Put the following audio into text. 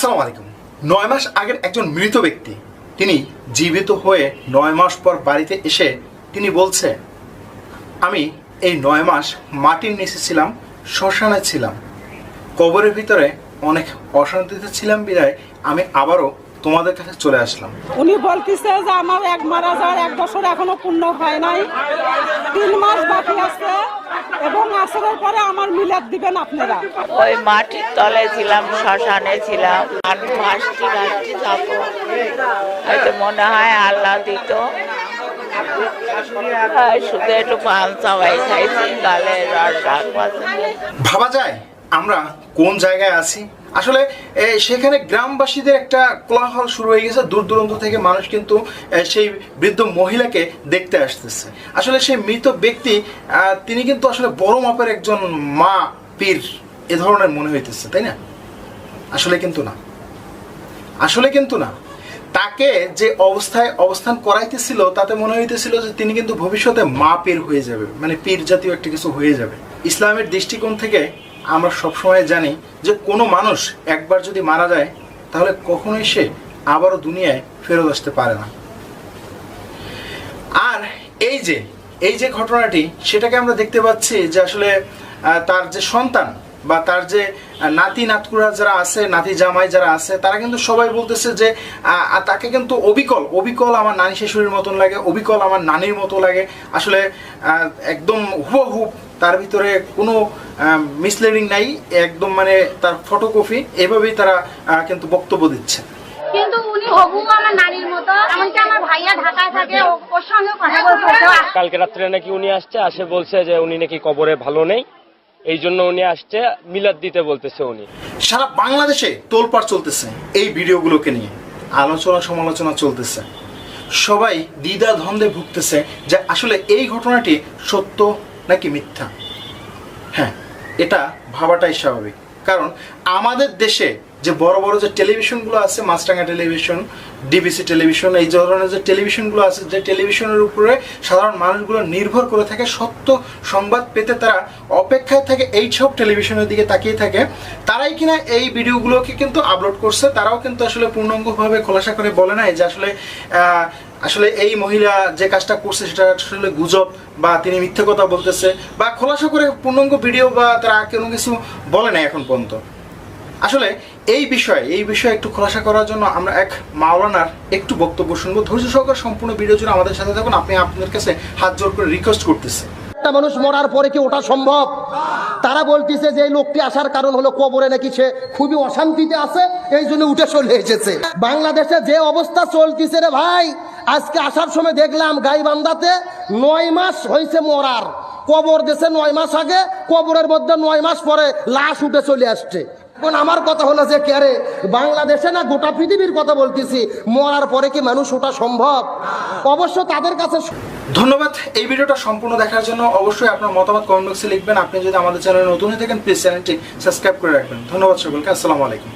আসসালামু আলাইকুম। নয় মাস আগের একজন মৃত ব্যক্তি, তিনি জীবিত হয়ে নয় মাস পর বাড়িতে এসে তিনি বলছে, আমি এই নয় মাস মাটির নিচে ছিলাম, শ্মশানে ছিলাম। কবরের ভিতরে অনেক অশান্তিতে ছিলাম বিদায় আমি আবারও তোমাদের কাছে চলে আসলাম। উনি বলতেছে যে আমার এক মারা যাওয়ার এক বছর এখনও পূর্ণ হয় নাই। তিন মাস বাকি আছে এবং আসরের পরে আমার মিলাদ দিবেন আপনারা। ওই মাটির তলে ছিলাম শ্মশানে ছিলাম। আর ভাসটি ভাসটি যাব। হয়তো মনে হয় আল্লাহ দিত। শুধু একটু পান চাবাই খাইছি গালে রস ভাবা যায় আমরা কোন জায়গায় আছি? আসলে সেখানে গ্রামবাসীদের একটা কোলাহল শুরু হয়ে গেছে। দূর দূরান্ত থেকে মানুষ কিন্তু সেই বৃদ্ধ মহিলাকে দেখতে আসতেছে। আসলে সেই মৃত ব্যক্তি তিনি কিন্তু আসলে বড় মাপের একজন মা পীর, এ ধরনের মনে হইতেছে, তাই না? আসলে কিন্তু না। আসলে কিন্তু না। তাকে যে অবস্থায় অবস্থান করাইতেছিল, তাতে মনে হইতেছিল যে তিনি কিন্তু ভবিষ্যতে মা পীর হয়ে যাবে মানে পীর জাতীয় একটা কিছু হয়ে যাবে। ইসলামের দৃষ্টিকোণ থেকে আমরা সবসময় জানি যে কোনো মানুষ একবার যদি মারা যায়, তাহলে কখনোই সে আবারও দুনিয়ায় ফেরত আসতে পারে না। আর এই যে এই যে ঘটনাটি, সেটাকে আমরা দেখতে পাচ্ছি যে আসলে তার যে সন্তান বা তার যে নাতি নাতকুরা যারা আছে, নাতি জামাই যারা আছে, তারা কিন্তু সবাই বলতেছে যে তাকে কিন্তু অবিকল অবিকল আমার নানি শাশুড়ির মতন লাগে, অবিকল আমার নানির মতো লাগে। আসলে একদম হুবহুব তার ভিতরে কোনো মিসলিডিং নাই একদম মানে তার ফটোকপি এভাবেই তারা কিন্তু বক্তব্য দিচ্ছে কিন্তু উনি হবু আমার নানির মতো এমনকি আমার ভাইয়া ঢাকায় থাকে ওর সঙ্গেও কথা বলতে কালকে রাত্রে নাকি উনি আসছে আসে বলছে যে উনি নাকি কবরে ভালো নেই এই জন্য উনি আসছে মিলাদ দিতে বলতেছে উনি। সারা বাংলাদেশে তোলপাড় চলতেছে এই ভিডিওগুলোকে নিয়ে। আলোচনা সমালোচনা চলতেছে। সবাই দ্বিধা ধন্দে ভুগতেছে যে আসলে এই ঘটনাটি সত্য নাকি মিথ্যা? হ্যাঁ এটা ভাবাটাই স্বাভাবিক। কারণ আমাদের দেশে যে বড় বড় যে টেলিভিশনগুলো আছে মাছরাঙ্গা টেলিভিশন ডিবিসি টেলিভিশন, এই ধরনের যে টেলিভিশনগুলো আছে, যে টেলিভিশনের উপরে সাধারণ মানুষগুলো নির্ভর করে থাকে সত্য সংবাদ পেতে, তারা অপেক্ষায় থাকে এই সব টেলিভিশনের দিকে তাকিয়ে থাকে। তারাই কিনা এই ভিডিওগুলোকে কিন্তু আপলোড করছে, তারাও কিন্তু আসলে পূর্ণাঙ্গভাবে খোলাসা করে বলে নাই যে আসলে আসলে এই মহিলা যে কাজটা করছে সেটা আসলে গুজব বা তিনি মিথ্যে কথা বলতেছে বা খোলাসা করে পূর্ণাঙ্গ ভিডিও বা তারা কোনো কিছু বলে নাই এখন পর্যন্ত। আসলে এই বিষয়ে এই বিষয়ে একটু খোলাসা করার জন্য আমরা এক মাওলানার একটু বক্তব্য শুনব। ধৈর্য সহকার সম্পূর্ণ ভিডিও জুড়ে আমাদের সাথে থাকুন, আপনি আপনাদের কাছে হাত জোর করে রিকোয়েস্ট করতেছে। একটা মানুষ মরার পরে কি ওটা সম্ভব? তারা বলতেছে যে লোকটি আসার কারণ হলো কবরে নাকি সে খুবই অশান্তিতে আছে, এই জন্য উঠে চলে এসেছে। বাংলাদেশে যে অবস্থা চলতেছে রে ভাই আজকে আসার সময় দেখলাম গাইবান্ধাতে নয় মাস হয়েছে মরার। কবর দেশে নয় মাস আগে, কবরের মধ্যে নয় মাস পরে লাশ উঠে চলে আসছে। এখন আমার কথা হলো যে ক্যারে বাংলাদেশে না গোটা পৃথিবীর কথা বলতেছি, মরার পরে কি মানুষ ওটা সম্ভব? অবশ্য তাদের কাছে ধন্যবাদ, এই ভিডিওটা সম্পূর্ণ দেখার জন্য অবশ্যই আপনার মতামত কমেন্ট বক্সে লিখবেন। আপনি যদি আমাদের চ্যানেলে নতুন হয়ে থাকেন প্লিজ চ্যানেলটি সাবস্ক্রাইব করে রাখবেন। ধন্যবাদ সকলকে, আসসালামু আলাইকুম।